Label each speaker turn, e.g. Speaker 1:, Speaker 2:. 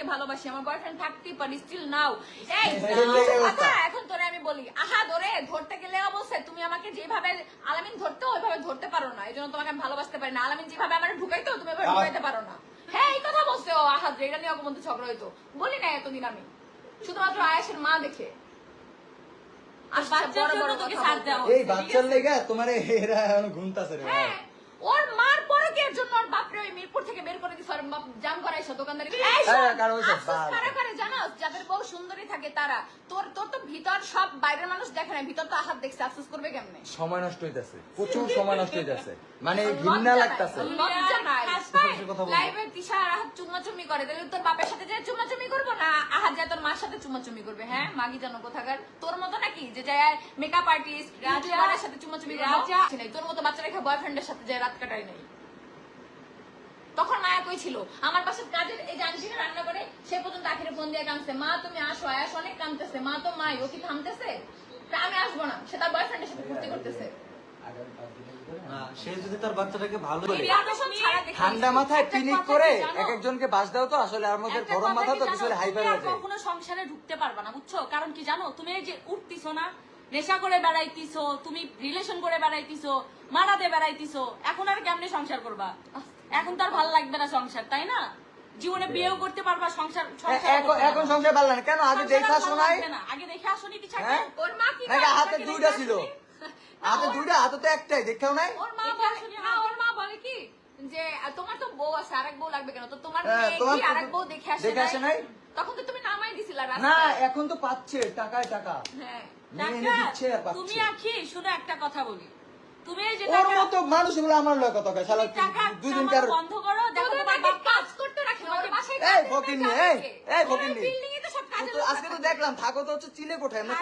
Speaker 1: বয়ফ্রেন্ডকে ভালোবাসি? আমার বয়ফ্রেন্ড থাকতেই পারি স্টিল নাও এই
Speaker 2: অবস্থা।
Speaker 1: এখন তোরে আমি বলি আহা ধরে ধরতে গেলে অবশ্যই তুমি আমাকে যেভাবে আলামিন ধরতে ওইভাবে ধরতে পারো না। এই জন্য তোমাকে আমি ভালোবাসতে পারি না। আলামিন যেভাবে আমার ঢুকাইতো তুমি এভাবে ঢুকাইতে পারো না। হ্যাঁ এই কথা বলছে ও আহাদ এটা নিয়ে মধ্যে ঝগড়া হইতো। বলি না এতদিন আমি। শুধুমাত্র আয়াসের মা দেখে। আচ্ছা,
Speaker 3: বাচ্চার
Speaker 1: বড় বড়
Speaker 3: জন্য তোকে সাথ
Speaker 1: বলতে।
Speaker 2: এই বাচ্চার লেগে তোমার এরা ঘুমতাছে রে
Speaker 1: হ্যাঁ ওর মার পরকের জন্য ওর বাপরে ওই মিরপুর থেকে বের করে দিছে? ওর বাপ জাম দোকানদারি এই
Speaker 2: কারণ ওই সব
Speaker 1: আফসোস
Speaker 2: বাল।
Speaker 1: কারা করে জানোস? যাদের বউ সুন্দরী থাকে তারা। তোর তোর তো ভিতর সব বাইরের মানুষ দেখে না ভিতর তো আহাত দেখছে আফসোস করবে কেমনে?
Speaker 2: সময় নষ্ট হইতাছে প্রচুর সময় নষ্ট হইতাছে। মানে ঘৃণা লাগতাছে।
Speaker 1: লজ্জা নাই।
Speaker 2: সে কথা বলব।
Speaker 1: লাইভে তিশা আর আহাত চুমাচুমি করে তাহলে তোর বাপের সাথে যায় চুমাচুমি করব না? আহাত যায় তোর মার সাথে চুমাচুমি করবে হ্যাঁ? মাগি জানো কোথাকার? তোর মতো নাকি? যে যায় মেকআপ আর্টিস্ট রাজার সাথে চুমাচুমি
Speaker 3: রাজা-
Speaker 1: নাই তোর মতো বাচ্চা রেখে বয়ফ্রেন্ডের সাথে যায় রাত কাটাই নাই। তখন মায়া কই ছিল। আমার পাশে কাজের এই জানসিনে রান্না করে সে পর্যন্ত আখিরে ফোন দিয়ে কাঁদছে মা তুমি আসো আয়াস অনেক কাঁদতেছে। মা তো মাই ও কি থামতেছে আমি আসব না সে তার বয়ফ্রেন্ডের সাথে ফুর্তি করতেছে।
Speaker 4: সে যদি তার বাচ্চাটাকে ভালো
Speaker 1: দেখি।
Speaker 2: ঠান্ডা মাথায়
Speaker 3: কথা
Speaker 2: করে এক একজনকে বাস দাও তো আসলে আর মধ্যে গরম মাথা তো? কিছু হাইপার হয়ে যায়।
Speaker 3: কখনো সংসারে ঢুকতে পারবা না বুঝছ? কারণ কি জানো? তুমি এই যে উঠতিছো না নেশা করে বেড়াইতিছো তুমি রিলেশন করে বেড়াইতিছো মারাতে বেড়াইতিছো এখন আর কেমনে সংসার করবা? এখন তো আর ভালো লাগবে না সংসার তাই না? জীবনে বিয়েও করতে পারবা সংসার
Speaker 2: হ্যাঁ, এখন। সংসার পারলেন কেন? আগে দেখা শোনাই।
Speaker 3: না। আগে দেখে আসনি কি ছাড়বে
Speaker 2: হ্যাঁ?
Speaker 1: ওর মা কি
Speaker 2: হাতে দুইটা ছিল? হাতে দুইটা? হাতে তো একটাই দেখাও নাই?
Speaker 1: ওর মা বলে না ওর মা বলে কি? যে তোমার তো বউ আছে আরেক বউ লাগবে কেন? তো তোমার
Speaker 2: হ্যাঁ,
Speaker 1: মেয়ে কি আরেক বউ দেখে আসে
Speaker 2: দেখে আসে নাই?
Speaker 1: তখন তো তুমি নামাই দিছিলা
Speaker 2: না এখন তো পাচ্ছে টাকায় টাকা।
Speaker 1: হ্যাঁ।
Speaker 3: তুমি আখি শুধু একটা কথা বলি। তুমি
Speaker 2: ওর মতো মানুষ মানুষগুলো আমার লোক কত কয় শালা দুই দিন কার
Speaker 3: বন্ধ করো দেখো তোমার
Speaker 1: কাজ করতে রাখে ওর বাসায়
Speaker 2: এই
Speaker 1: কাজের
Speaker 2: এই এই
Speaker 1: করে।
Speaker 2: ফকিন্নি।
Speaker 1: ওর building এ তো সব কাজের
Speaker 2: তো
Speaker 1: লোক
Speaker 2: আজকে তো দেখলাম থাকো তো হচ্ছে চিলে কোঠায়। আমরা